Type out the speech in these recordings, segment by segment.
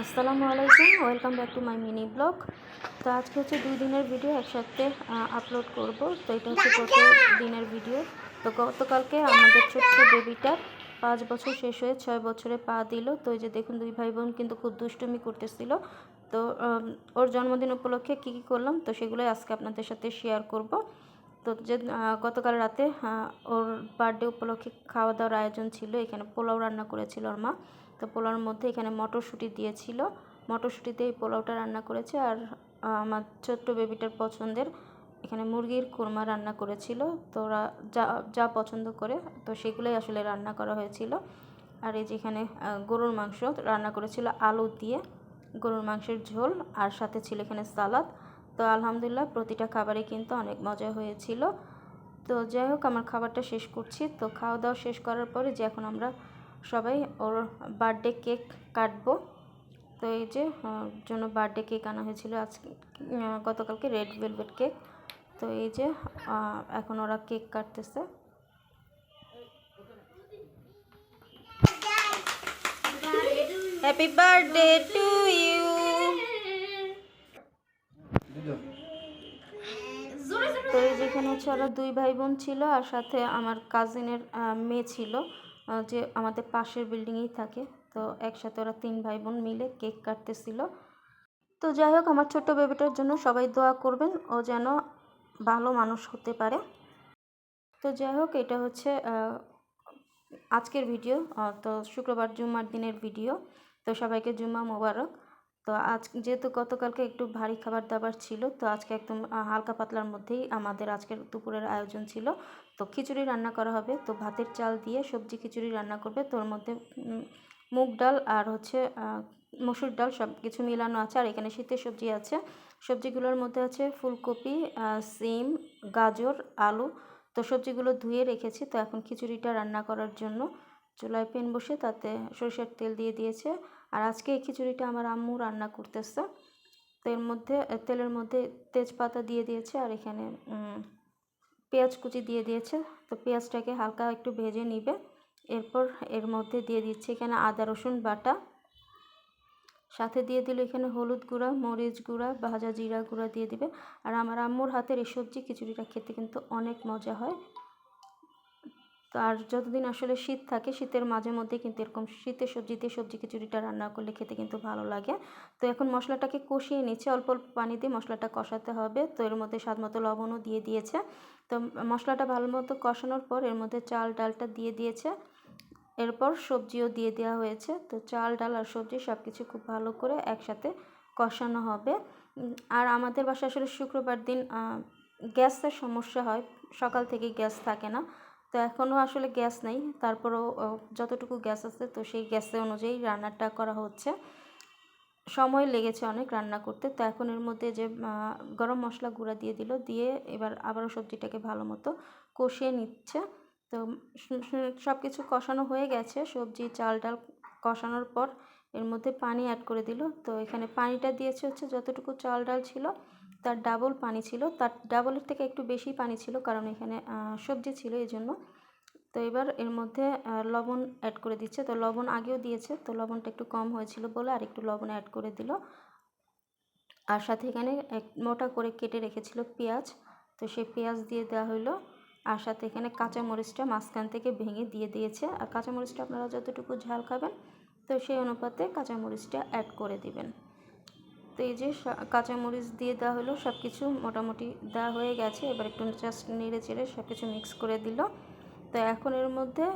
আসসালামু আলাইকুম welcome back to my mini blog. তো আজকে হচ্ছে দুই দিনের ভিডিও একসাথে আপলোড করব। তো এটা হচ্ছে গত দিনের ভিডিও তো গতকালকে আমাদের ছোট্ট বেবিটা পাঁচ বছর শেষ হয়ে ছয় বছরে পা দিল। তো এই যে দেখুন দুই ভাই বোন কিন্তু খুব দুষ্টুমি করতেছিল। তো ওর জন্মদিন উপলক্ষে কী কী করলাম তো সেগুলোই আজকে আপনাদের সাথে শেয়ার করব। তো যে গতকাল রাতে ওর বার্থডে উপলক্ষে খাওয়া দাওয়ার আয়োজন ছিল। এখানে পোলাও রান্না করেছিল ওর মা। তো পোলাওর মধ্যে এখানে মটরশুঁটি দিয়েছিল। মটরশুঁটিতে এই পোলাওটা রান্না করেছে আর আমার ছোট্ট বেবিটার পছন্দের এখানে মুরগির কোরমা রান্না করেছিল। তো ওরা যা যা পছন্দ করে, তো সেগুলোই আসলে রান্না করা হয়েছিল। আর এই যেখানে গরুর মাংস রান্না করেছিল আলু দিয়ে। গরুর মাংসের ঝোল আর সাথে ছিল এখানে সালাদ। তো আলহামদুলিল্লাহ প্রতিটা খাবারে কিন্তু অনেক মজা হয়েছিল। তো যাই হোক, আমার খাবারটা শেষ করছি। তো খাওয়া দাওয়া শেষ করার পরে যে এখন আমরা সবাই ওর বার্থডে কেক কাটবো। তো এই যে জন্য বার্থডে কেক আনা হয়েছিল আজকে গতকালকে রেড ভেলভেট কেক তো এই যে এখন ওরা কেক কাটতেছে। হ্যাপি বার্থডে টু ইউ তো এই যেখানে হচ্ছে ওরা দুই ভাই বোন ছিল আর সাথে আমার কাজিনের মেয়ে ছিল। যে আমাদের পাশের বিল্ডিংয়েই থাকে। তো একসাথে ওরা তিন ভাই বোন মিলে কেক কাটতেছিল। তো যাই হোক, আমার ছোট্ট বেবিটার জন্য সবাই দোয়া করবেন, ও যেন ভালো মানুষ হতে পারে। তো যাই হোক, এটা হচ্ছে আজকের ভিডিও। তো শুক্রবার জুম্মার দিনের ভিডিও। তো সবাইকে জুম্মা মোবারক। তো আজ যেহেতু গতকালকে একটু ভারী খাবার দাবার ছিল, তো আজকে একদম হালকা পাতলার মধ্যেই আমাদের আজকের দুপুরের আয়োজন ছিল। তো খিচুড়ি রান্না করা হবে। তো ভাতের চাল দিয়ে সবজি খিচুড়ি রান্না করবে। তোর মধ্যে মুগ ডাল আর হচ্ছে মসুর ডাল সব কিছু মিলানো আছে। আর এখানে শীতের সবজি আছে। সবজিগুলোর মধ্যে আছে ফুলকপি সিম, গাজর, আলু। তো সবজিগুলো ধুয়ে রেখেছি। তো এখন খিচুড়িটা রান্না করার জন্য চুলায় প্যান বসে তাতে সরিষার তেল দিয়ে দিয়েছে। আর আজকে এই খিচুড়িটা আমার আম্মু রান্না করতেছে। তো এর মধ্যে তেলের মধ্যে তেজপাতা দিয়ে দিয়েছে আর এখানে পেঁয়াজ কুচি দিয়ে দিয়েছে। তো পেঁয়াজটাকে হালকা একটু ভেজে নিবে। এরপর এর মধ্যে দিয়ে দিচ্ছে এখানে আদা, রসুন বাটা। সাথে দিয়ে দিল এখানে হলুদ গুঁড়া, মরিচ গুঁড়া, ভাজা জিরা গুঁড়া দিয়ে দিবে। আর আমার আম্মুর হাতের এই সবজি খিচুড়িটা খেতে কিন্তু অনেক মজা হয়। তো আর যতদিন আসলে শীত থাকে, শীতের মাঝে মধ্যে কিন্তু এরকম শীতের সবজিতে সবজি খিচুড়িটা রান্না করলে খেতে কিন্তু ভালো লাগে। তো এখন মশলাটাকে কষিয়ে নিচ্ছে, অল্প অল্প পানি দিয়ে মশলাটা কষাতে হবে। তো এর মধ্যে স্বাদ মতো লবণও দিয়ে দিয়েছে। তো মশলাটা ভালো মতো কষানোর পর এর মধ্যে চাল ডালটা দিয়ে দিয়েছে। এরপর সবজিও দিয়ে দেওয়া হয়েছে। তো চাল, ডাল আর সবজি সব কিছু খুব ভালো করে একসাথে কষানো হবে। আর আমাদের বাসায় আসলে শুক্রবার দিন গ্যাসের সমস্যা হয়। সকাল থেকে গ্যাস থাকে না। তো এখনও আসলে গ্যাস নেই। তারপরেও যতটুকু গ্যাস আছে, তো সেই গ্যাসে অনুযায়ী রান্নাটা করা হচ্ছে। সময় লেগেছে অনেক রান্না করতে। তো এখন এর মধ্যে যে গরম মশলা গুঁড়া দিয়ে দিল, দিয়ে এবার আবারও সবজিটাকে ভালো মতো কষিয়ে নিচ্ছে। তো সব কিছু কষানো হয়ে গেছে। সবজি, চাল ডাল কষানোর পর এর মধ্যে পানি অ্যাড করে দিল। তো এখানে পানিটা দিয়েছে হচ্ছে যতটুকু চাল ডাল ছিল। তার ডাবল পানি ছিল। তার ডাবলের থেকে একটু বেশি পানি ছিল কারণ এখানে সবজি ছিল এই জন্য তো এবার এর মধ্যে লবণ অ্যাড করে দিচ্ছে। তো লবণ আগেও দিয়েছে, তো লবণটা একটু কম হয়েছিল বলে আর একটু লবণ অ্যাড করে দিল। আর সাথে এখানে এক মোটা করে কেটে রেখেছিল পেঁয়াজ। তো সেই পেঁয়াজ দিয়ে দেওয়া হলো আর সাথে এখানে কাঁচা মরিচটা মাঝখান থেকে ভেঙে দিয়ে দিয়েছে। আর কাঁচা মরিচটা আপনারা যতটুকু ঝাল খাবেন, তো সেই অনুপাতে কাঁচা মরিচটা অ্যাড করে দিবেন। তো এই যে কাঁচামরিচ দিয়ে দেওয়া হলো সব কিছু মোটামুটি দেওয়া হয়ে গেছে। এবার একটু জাস্ট নেড়ে চেড়ে সব কিছু মিক্স করে দিল। তো এখন এর মধ্যে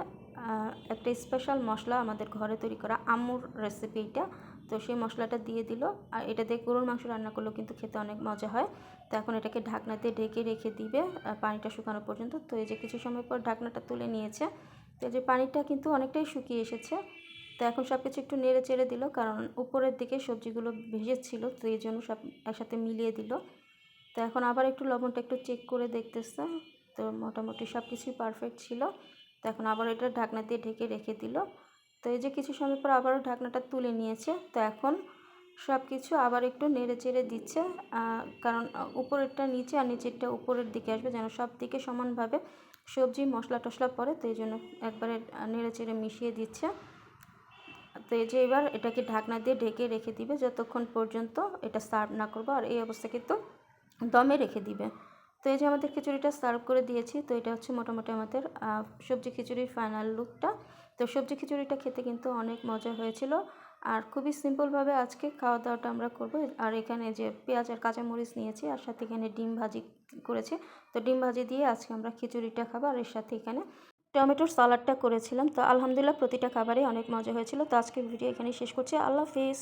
একটা স্পেশাল মশলা আমাদের ঘরে তৈরি করা আমুর রেসিপি এটা তো সেই মশলাটা দিয়ে দিল। আর এটা দিয়ে গরুর মাংস রান্না করলেও কিন্তু খেতে অনেক মজা হয়। তো এখন এটাকে ঢাকনা দিয়ে ঢেকে রেখে দিবে পানিটা শুকানো পর্যন্ত। তো এই যে কিছু সময় পর ঢাকনাটা তুলে নিয়েছে। তো এই যে পানিটা কিন্তু অনেকটাই শুকিয়ে এসেছে। তো এখন সব কিছু একটু নেড়ে চেড়ে দিল, কারণ উপরের দিকে সবজিগুলো ভেজেছিল, তো এই জন্য সব একসাথে মিলিয়ে দিল। তো এখন আবার একটু লবণটা একটু চেক করে দেখতেছে, তো মোটামুটি সব কিছুই পারফেক্ট ছিল। তো এখন আবার এটা ঢাকনা দিয়ে ঢেকে রেখে দিল। তো এই যে কিছু সময় পর আবারও ঢাকনাটা তুলে নিয়েছে, তো এখন সব কিছু আবার একটু নেড়ে চেড়ে দিচ্ছে কারণ উপরেরটা নিচে আর নিচেরটা উপরের দিকে আসবে, যেন সব দিকে সমানভাবে সবজি মশলা টশলা পড়ে, তো এই জন্য একবারে নেড়ে চেড়ে মিশিয়ে দিচ্ছে। তো এই যে এবার এটাকে ঢাকনা দিয়ে ঢেকে রেখে দিবে, যতক্ষণ পর্যন্ত এটা সার্ভ না করব, আর এই অবস্থা কিন্তু দমে রেখে দিবে। তো এই যে আমাদের খিচুড়িটা সার্ভ করে দিয়েছি, তো এটা হচ্ছে মোটামুটি আমাদের সবজি খিচুড়ির ফাইনাল লুকটা তো সবজি খিচুড়িটা খেতে কিন্তু অনেক মজা হয়েছিল। আর খুবই সিম্পলভাবে আজকে খাওয়া দাওয়াটা আমরা করব। আর এখানে যে পেঁয়াজ আর কাঁচামরিচ নিয়েছি, আর সাথে এখানে ডিম ভাজি করেছে। তো ডিম ভাজি দিয়ে আজকে আমরা খিচুড়িটা খাব, আর এর সাথে এখানে টমেটোর সালাডটা করেছিলাম। তো আলহামদুলিল্লাহ প্রতিটা খাবারে অনেক মজা হয়েছিল। তো আজকের ভিডিও এখানে শেষ করছি। আল্লাহ হাফিজ।